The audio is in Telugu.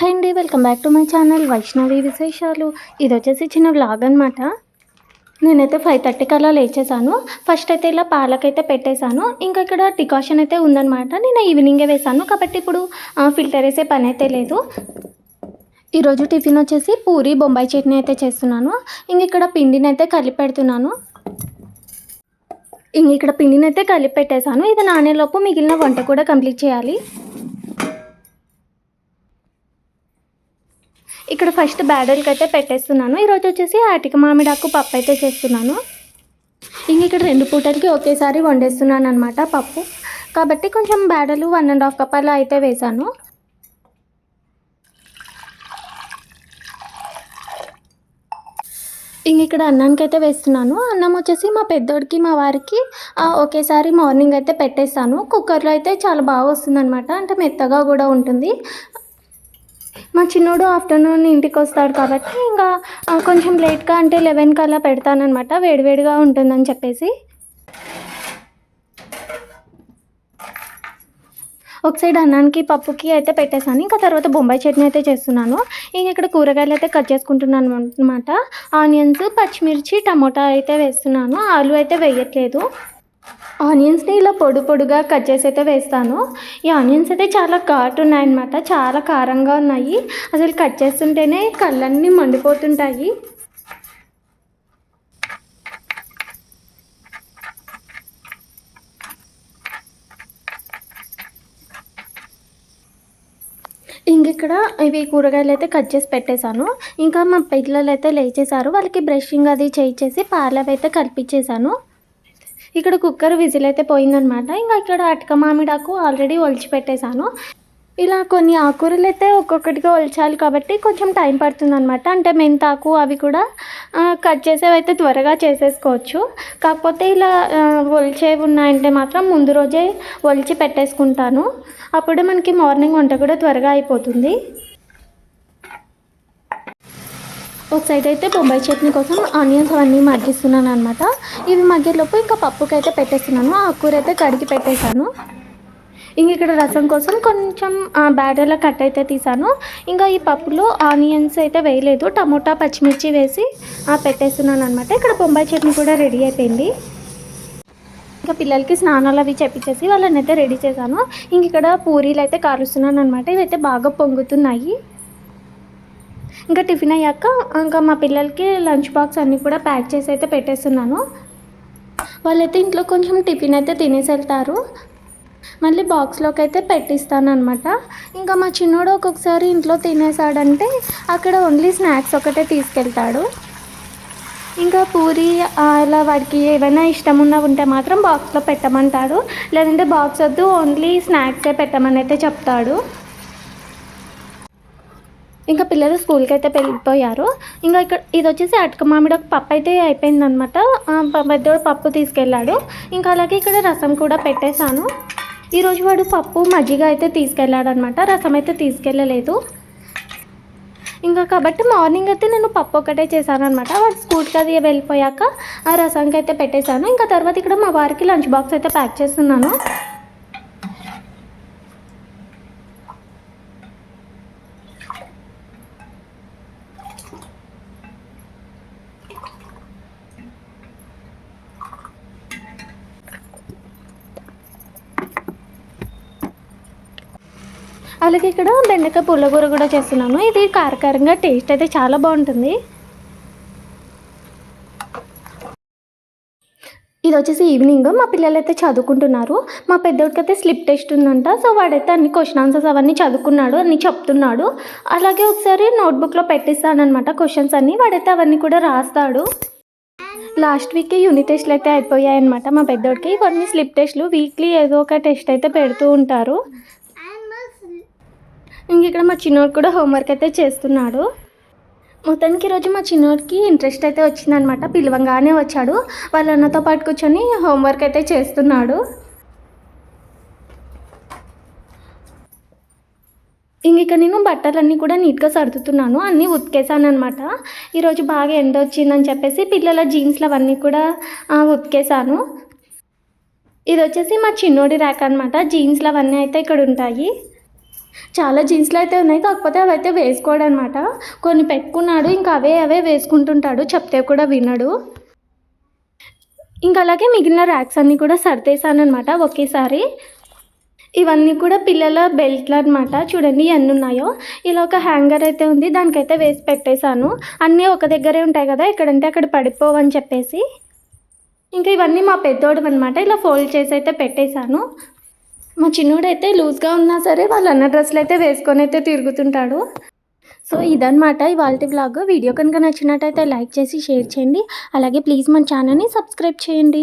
హాయ్ అండి welcome back to my channel Vaishnavi విశేషాలు. ఇది వచ్చేసి చిన్న వ్లాగ్ అనమాట నేనైతే ఫైవ్ థర్టీకి అలా లేచేసాను. ఫస్ట్ అయితే ఇలా పాలకైతే పెట్టేశాను. ఇంకా ఇక్కడ డికాషన్ అయితే ఉందన్నమాట. నేను ఈవినింగే వేసాను కాబట్టి ఇప్పుడు ఫిల్టర్ వేసే పని అయితే లేదు. ఈరోజు టిఫిన్ వచ్చేసి పూరి బొంబాయి చట్నీ అయితే చేస్తున్నాను. ఇంక ఇక్కడ పిండిని అయితే కలిపి పెడుతున్నాను. ఇంక ఇక్కడ పిండిని అయితే కలిపి పెట్టేశాను. ఇది నానేలోపు మిగిలిన వంట కూడా కంప్లీట్ చేయాలి. ఇక్కడ ఫస్ట్ బ్యాడర్కి అయితే పెట్టేస్తున్నాను. ఈరోజు వచ్చేసి ఆటిక మామిడాకు పప్పు అయితే చేస్తున్నాను. ఇంక ఇక్కడ రెండు పూటలకి ఒకేసారి వండేస్తున్నాను అనమాట పప్పు. కాబట్టి కొంచెం బ్యాడలు వన్ అండ్ హాఫ్ కప్ అలా అయితే వేసాను ఇంక ఇక్కడ అన్నానికి అయితే వేస్తున్నాను. అన్నం వచ్చేసి మా పెద్దోడికి మా వారికి ఒకేసారి మార్నింగ్ అయితే పెట్టేస్తాను. కుక్కర్లో అయితే చాలా బాగా వస్తుందన్నమాట. అంటే మెత్తగా కూడా ఉంటుంది. మా చిన్నోడు ఆఫ్టర్నూన్ ఇంటికి వస్తాడు కాబట్టి ఇంకా కొంచెం లేట్గా అంటే లెవెన్కి అలా పెడతానమాట వేడివేడిగా ఉంటుందని చెప్పేసి. ఒక సైడ్ అన్నానికి పప్పుకి అయితే పెట్టేశాను. ఇంకా తర్వాత బొంబాయి చట్నీ అయితే చేస్తున్నాను. ఇంక ఇక్కడ కూరగాయలు అయితే కట్ చేసుకుంటున్నాను అనమాట ఆనియన్స్ పచ్చిమిర్చి టమోటా అయితే వేస్తున్నాను. ఆలు అయితే వేయట్లేదు. ఆనియన్స్ని ఇలా పొడి పొడిగా కట్ చేసి అయితే వేస్తాను. ఈ ఆనియన్స్ అయితే చాలా ఘాటు ఉన్నాయన్నమాట చాలా కారంగా ఉన్నాయి. అసలు కట్ చేస్తుంటేనే కళ్ళన్నీ మండిపోతుంటాయి. ఇంక ఇక్కడ ఇవి కూరగాయలు అయితే కట్ చేసి పెట్టేశాను. ఇంకా మా పిల్లలు అయితే లేచేశారు వాళ్ళకి బ్రషింగ్ అది చేయించేసి పాలవి అయితే కల్పించేశాను. ఇక్కడ కుక్కర్ విజిల్ అయితే పోయిందనమాట ఇంకా ఇక్కడ అటక మామిడాకు ఆల్రెడీ ఒలిచి పెట్టేశాను. ఇలా కొన్ని ఆకుకూరలు అయితే ఒక్కొక్కటిగా ఒలిచాలి కాబట్టి కొంచెం టైం పడుతుంది అనమాట అంటే మెంతాకు అవి కూడా కట్ చేసేవి అయితే త్వరగా చేసేసుకోవచ్చు. కాకపోతే ఇలా ఒలిచేవి ఉన్నాయంటే మాత్రం ముందు రోజే ఒలిచి పెట్టేసుకుంటాను. అప్పుడే మనకి మార్నింగ్ వంట కూడా త్వరగా అయిపోతుంది. ఒక సైడ్ అయితే బొంబాయి చట్నీ కోసం ఆనియన్స్ అవన్నీ మగ్గిస్తున్నాను అనమాట ఇవి మగ్గేలోపు ఇంకా పప్పుకి అయితే పెట్టేస్తున్నాను. ఆకుకూర అయితే కడిగి పెట్టేశాను. ఇంక ఇక్కడ రసం కోసం కొంచెం బ్యాటర్లో కట్ అయితే తీసాను ఇంకా ఈ పప్పులో ఆనియన్స్ అయితే వేయలేదు. టమోటా పచ్చిమిర్చి వేసి పెట్టేస్తున్నాను అనమాట ఇక్కడ బొంబాయి చట్నీ కూడా రెడీ అయిపోయింది. ఇంకా పిల్లలకి స్నానాలు అవి చెప్పించేసి వాళ్ళని అయితే రెడీ చేశాను. ఇంక ఇక్కడ పూరీలు అయితే కారుస్తున్నాను అనమాట ఇవైతే బాగా పొంగుతున్నాయి. ఇంకా టిఫిన్ అయ్యాక ఇంకా మా పిల్లలకి లంచ్ బాక్స్ అన్నీ కూడా ప్యాక్ చేసి అయితే పెట్టేస్తున్నాను. వాళ్ళైతే ఇంట్లో కొంచెం టిఫిన్ అయితే తినేసి వెళ్తారు. మళ్ళీ బాక్స్లోకి అయితే పెట్టిస్తాను అనమాట ఇంకా మా చిన్నోడు ఒక్కొక్కసారి ఇంట్లో తినేసాడంటే అక్కడ ఓన్లీ స్నాక్స్ ఒకటే తీసుకెళ్తాడు. ఇంకా పూరి అలా వాడికి ఏమైనా ఇష్టం ఉన్న ఉంటే మాత్రం బాక్స్లో పెట్టమంటాడు. లేదంటే బాక్స్ వద్దు ఓన్లీ స్నాక్సే పెట్టమని అయితే చెప్తాడు. ఇంకా పిల్లలు స్కూల్కి అయితే వెళ్ళిపోయారు. ఇంకా ఇక్కడ ఇది వచ్చేసి అటుక మామిడి ఒక పప్పు అయితే అయిపోయిందనమాట పెద్దోడు పప్పు తీసుకెళ్ళాడు. ఇంకా అలాగే ఇక్కడ రసం కూడా పెట్టేశాను. ఈరోజు వాడు పప్పు మజ్జిగ అయితే తీసుకెళ్ళాడు అనమాట రసం అయితే తీసుకెళ్ళలేదు. ఇంకా కాబట్టి మార్నింగ్ అయితే నేను పప్పు ఒకటే చేశాను అనమాట వాడు స్కూల్కి అది వెళ్ళిపోయాక ఆ రసంకి అయితే పెట్టేశాను. ఇంకా తర్వాత ఇక్కడ మా వారికి లంచ్ బాక్స్ అయితే ప్యాక్ చేస్తున్నాను. అలాగే ఇక్కడ బెండకాయ పుల్లగూర కూడా చేస్తున్నాను. ఇది కారకారంగా టేస్ట్ అయితే చాలా బాగుంటుంది. ఇది వచ్చేసి ఈవినింగ్. మా పిల్లలు అయితే చదువుకుంటున్నారు. మా పెద్దోడికి అయితే స్లిప్ టెస్ట్ ఉందంట. సో వాడైతే అన్ని క్వశ్చన్ ఆన్సర్స్ అవన్నీ చదువుకున్నాడు అన్ని చెప్తున్నాడు. అలాగే ఒకసారి నోట్బుక్లో పెట్టిస్తానమాట క్వశ్చన్స్ అన్నీ. వాడైతే అవన్నీ కూడా రాస్తాడు. లాస్ట్ వీక్ యూనిట్ టెస్ట్లు అయితే అయిపోయాయి అనమాట మా పెద్దోడికి. కొన్ని స్లిప్ టెస్ట్లు వీక్లీ ఏదో ఒక టెస్ట్ అయితే పెడుతూ ఉంటారు. ఇంక ఇక్కడ మా చిన్నోడు కూడా హోంవర్క్ అయితే చేస్తున్నాడు. మొత్తానికి ఈరోజు మా చిన్నోడికి ఇంట్రెస్ట్ అయితే వచ్చిందనమాట పిలవంగానే వచ్చాడు. వాళ్ళ అన్నతో పాటు కూర్చొని హోంవర్క్ అయితే చేస్తున్నాడు. ఇంక ఇక్కడ నేను బట్టలన్నీ కూడా నీట్గా సర్దుతున్నాను. అన్నీ ఉతికేసాను అనమాట ఈరోజు బాగా ఎండ వచ్చిందని చెప్పేసి పిల్లల జీన్స్లు అవన్నీ కూడా ఉతికేసాను ఇది వచ్చేసి మా చిన్నోడి ర్యాక్ అనమాట జీన్స్లు అవన్నీ అయితే ఇక్కడ ఉంటాయి చాలా జీన్స్లు అయితే ఉన్నాయి. కాకపోతే అవి అయితే వేసుకోడు అనమాట కొన్ని పెట్టుకున్నాడు ఇంకా అవే అవే వేసుకుంటుంటాడు. చెప్తే కూడా వినడు. ఇంకా అలాగే మిగిలిన ర్యాక్స్ అన్నీ కూడా సర్దేశాను అనమాట ఒకేసారి. ఇవన్నీ కూడా పిల్లల బెల్ట్లు అనమాట చూడండి ఎన్ని ఉన్నాయో. ఇలా ఒక హ్యాంగర్ అయితే ఉంది. దానికైతే వేసి పెట్టేశాను. అన్నీ ఒక దగ్గరే ఉంటాయి కదా. ఎక్కడంటే అక్కడ పడిపోవని చెప్పేసి. ఇంకా ఇవన్నీ మా పెద్దోడు అనమాట ఇలా ఫోల్డ్ చేసి అయితే పెట్టేశాను. మా చిన్నోడైతే లూజ్గా ఉన్నా సరే వాళ్ళ అన్న డ్రెస్సులు అయితే వేసుకొని అయితే తిరుగుతుంటాడు. సో ఇదనమాట ఇవాళ బ్లాగ్ వీడియో కనుక నచ్చినట్టయితే లైక్ చేసి షేర్ చేయండి. అలాగే ప్లీజ్ మన ఛానల్ని సబ్స్క్రైబ్ చేయండి.